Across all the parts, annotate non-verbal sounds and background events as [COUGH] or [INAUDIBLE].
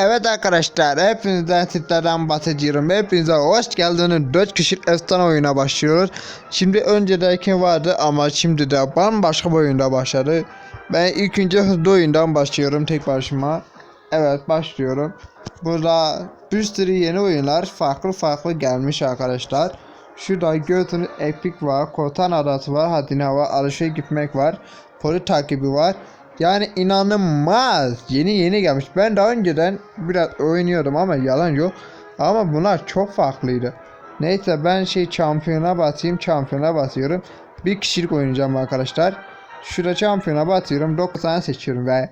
Evet arkadaşlar hepinizden tiplerden bahsediyorum. Hepinize hoş geldiniz. 4 kişilik efsane oyuna başlıyoruz. Şimdi öncedeki vardı ama şimdi de bambaşka bir oyunda başladı. Ben ilk önce hızlı oyundan başlıyorum tek başıma. Evet başlıyorum. Burada bir sürü yeni oyunlar farklı farklı gelmiş arkadaşlar. Şurada gördüğünüz Epic var, Kotan Adası var, Hadine var, Alışverişe gitmek var, Poli takibi var. Yani inanılmaz. Yeni yeni gelmiş. Ben daha önceden biraz oynuyordum ama yalan yok. Ama bunlar çok farklıydı. Neyse ben şey şampiyona basayım. Şampiyona basıyorum. Bir kişilik oynayacağım arkadaşlar. Şurada şampiyona basıyorum. 9 tane seçiyorum ve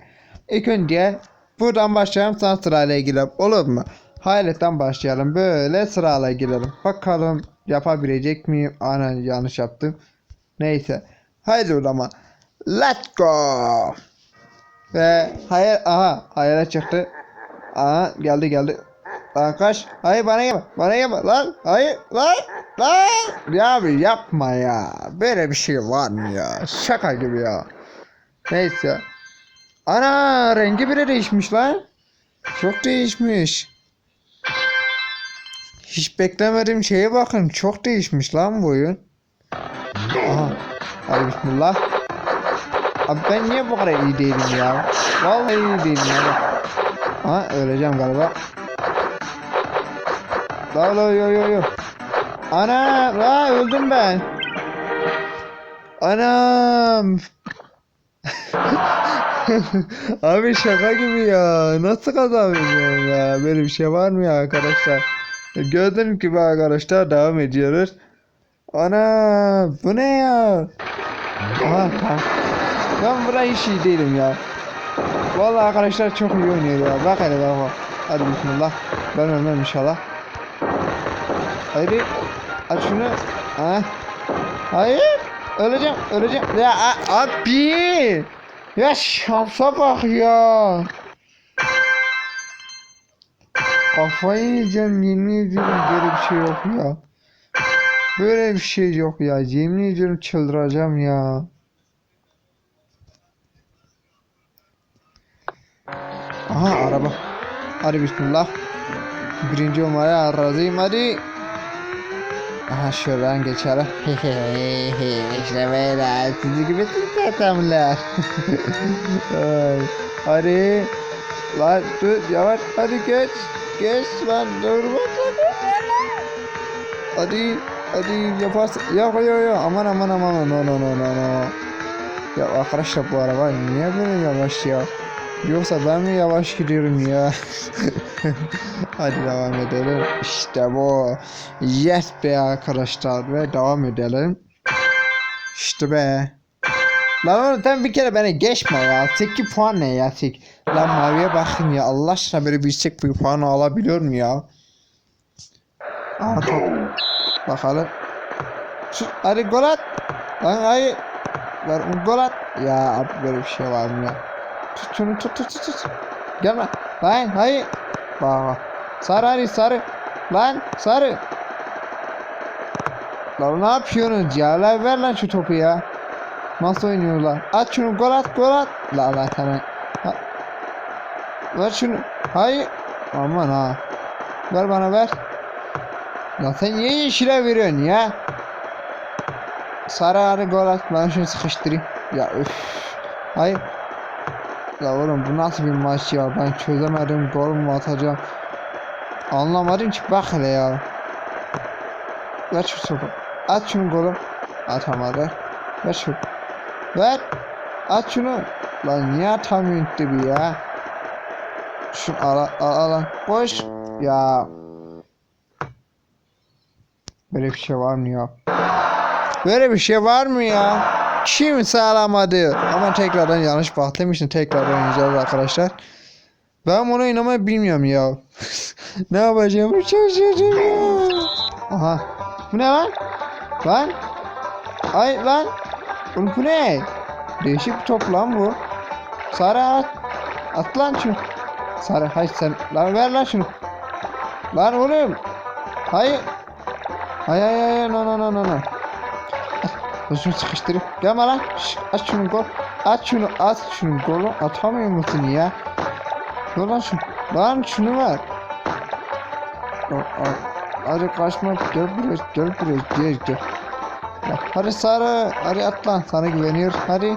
ilk önce buradan başlayalım sonra sırayla girelim. Olur mu? Hayaletten başlayalım. Böyle sırayla girelim. Bakalım yapabilecek miyim? Ana yanlış yaptım. Neyse. Haydi o zaman. Let's go. Ve hayır aha hayale çıktı. Aha geldi geldi. Lan kaç. Hayır bana gelme. Bana gelme. Lan hayır lan lan. Ya abi yapma ya. Böyle bir şey var mı ya? Şaka gibi ya. Neyse. Ana rengi bile değişmiş lan. Çok değişmiş. Hiç beklemediğim şeye bakın. Çok değişmiş lan bu oyun. Aha. Hadi bismillah. Abi ben niye bu kadar iyi değilim ya? Vallahi iyi değilim ya. Ha öleceğim galiba. La la yo yo yo. Ana la öldüm ben. Anam. [LAUGHS] Abi şaka gibi ya. Nasıl kazanıyorum ya? Böyle bir şey var mı ya arkadaşlar? Gördüğünüz gibi arkadaşlar devam ediyoruz. Ana bu ne ya? Aha. Ben buraya hiç iyi değilim ya. Vallahi arkadaşlar çok iyi oynuyor ya. Bak hele bak bak. Hadi bismillah. Ben ölmem inşallah. Haydi. Aç şunu. Ha. Hayır. Öleceğim. Öleceğim. Ya abi. Ya şansa bak ya. Kafayı yiyeceğim yemin ediyorum böyle bir şey yok ya. Böyle bir şey yok ya. Yemin ediyorum çıldıracağım ya. Aha araba. Hadi bismillah. Birinci olmaya razıyım hadi. Aha şuradan geçelim. işte böyle sizi gibi. [LAUGHS] Ay, hadi. Lan dur yavaş hadi geç. Geç lan dur bak Hadi hadi yaparsın. Yok yok yok aman aman aman no no no no no. Ya arkadaşlar bu araba niye böyle yavaş ya? Yoksa ben mi yavaş gidiyorum ya? [LAUGHS] Hadi devam edelim. İşte bu. Yes be arkadaşlar ve devam edelim. İşte be. Lan sen bir kere beni geçme ya. 8 puan ne ya 8. Lan maviye bakın ya. Allah aşkına böyle bir 8 puan alabiliyor mu ya? Aha. Bakalım. Şu, hadi gol at. Lan hayır. Ver gol at. Ya abi böyle bir şey var mı ya? Tut şunu tut tut tut tut. Gelme. Lan hayır. Bak. Sarı hadi sarı. Lan sarı. Lan ne yapıyorsunuz ya? Lan ver lan şu topu ya. Nasıl oynuyorlar? At şunu gol at gol at. La la sana. Ver şunu. Hayır. Aman ha. Ver bana ver. Ya sen niye yeşile veriyorsun ya? Sarı hadi gol at. Ben şunu sıkıştırayım. Ya üf. Hayır. Ya oğlum bu nasıl bir maç ya? Ben çözemedim. Gol mu atacağım? Anlamadım ki bak hele ya. Ver şu topu. At şunu golü. Atamadı. Ver şu. Ver. At şunu. Lan niye atamıyorsun gibi ya? Şunu ala ala ala. Boş. Ya. Böyle bir şey var mı ya? Böyle bir şey var mı ya? Kim sağlamadı? Ama tekrardan yanlış baktım için tekrar oynayacağız arkadaşlar. Ben bunu oynamayı bilmiyorum ya. [LAUGHS] ne yapacağımı şaşırdım ya. Aha. Bu ne lan? Lan? Ay lan. Oğlum bu ne? Değişik bir top lan bu. Sarı at. At lan şunu. Sarı hayır sen. Lan ver lan şunu. Lan oğlum. Hayır. Hayır hayır hayır no no no no no. At, şunu sıkıştırayım. Gelme lan. Şş, aç şunu gol. Aç şunu at şunu golü atamıyor musun ya? Dur lan şunu. Lan şunu ver. Hadi kaçma gel buraya gel buraya gel gel. Hadi sarı hadi at lan sana güveniyor hadi.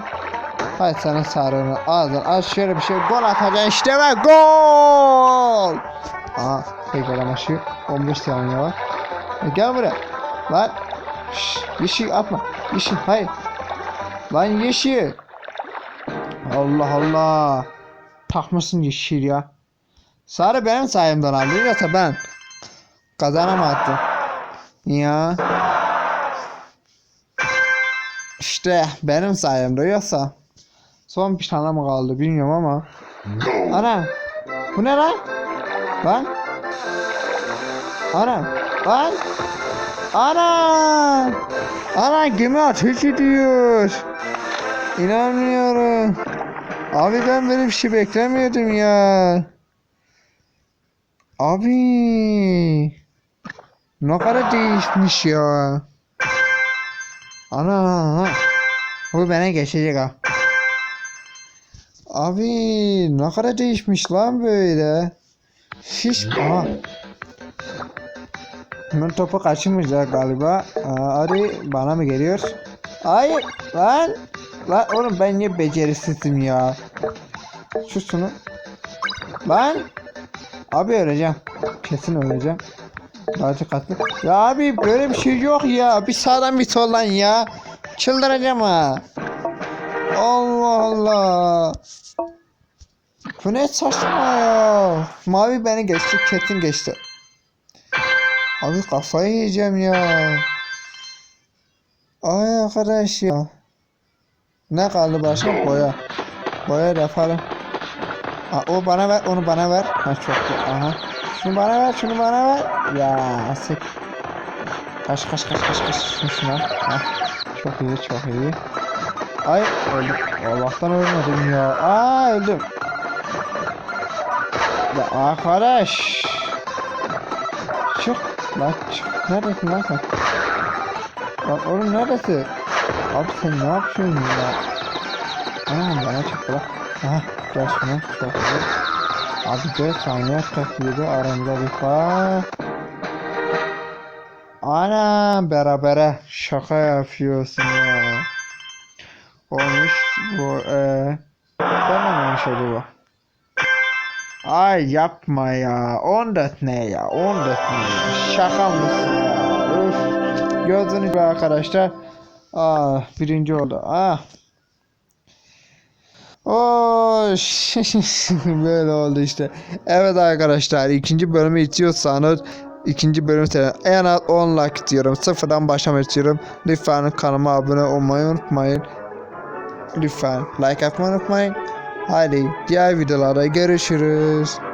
Hadi sana sarını ağzın aç şöyle bir şey gol atacaksın işte ve gol. Aa tekrar amaçı 15 saniye var. E, gel buraya. Lan. Şş, yeşil atma. Yeşil hayır. Lan yeşil. Allah Allah. Takmışsın yeşil ya. Sarı benim sayemden aldı. Yoksa ben kazanamadım. Ya. İşte benim sayemde yoksa son bir tane mi kaldı bilmiyorum ama. Ana. Bu ne lan? Lan. Ana. Lan. Ana. Ana gemi ateş ediyor. İnanmıyorum. Abi ben böyle bir şey beklemiyordum ya. Abi. Ne kadar değişmiş ya. Ana. Bu bana geçecek ha. Abi ne kadar değişmiş lan böyle. Hiç aha. Ben topu kaçırmayacak galiba. Hadi bana mı geliyor? Hayır lan. Lan oğlum ben niye becerisizim ya. Şu şunu. Lan. Abi öleceğim. Kesin öleceğim. Daha dikkatli. Ya abi böyle bir şey yok ya. Bir sağdan bir soldan ya. Çıldıracağım ha. Allah Allah. Bu ne saçma ya. Mavi beni geçti. Ketin geçti. Abi kafayı yiyeceğim ya. Ay arkadaş ya. Ne kaldı başka? Boya. Boya yapalım. Aa, o bana ver, onu bana ver. Ha çok iyi. Aha. Şunu bana ver, şunu bana ver. Ya asık. Kaç kaç kaç kaç kaç. Şunu al. Ha. Çok iyi, çok iyi. Ay öldüm. Allah'tan ölmedim ya. Aa öldüm. Ya arkadaş. Çık. Lan çık. Neredesin lan sen? Lan oğlum neredesin? Abi sen ne yapıyorsun ya? Aa bana çıktı bak. Aha gel şuna. Çok. Abi 4 saniye takıldı aramızda bir fark. Ana berabere şaka yapıyorsun ya. Olmuş bu e. Tamam olmuş oldu bu. Ay yapma ya. 14 ne ya? 14 ne ya? Şaka mısın ya? Öf. Gördüğünüz gibi arkadaşlar. Ah birinci oldu. Ah. Oy [LAUGHS] böyle oldu işte. Evet arkadaşlar ikinci bölümü istiyorsanız ikinci bölüm seyredin. en az 10 like istiyorum. Sıfırdan başlamak istiyorum. Lütfen kanalıma abone olmayı unutmayın. Lütfen like atmayı unutmayın. Haydi diğer videolarda görüşürüz.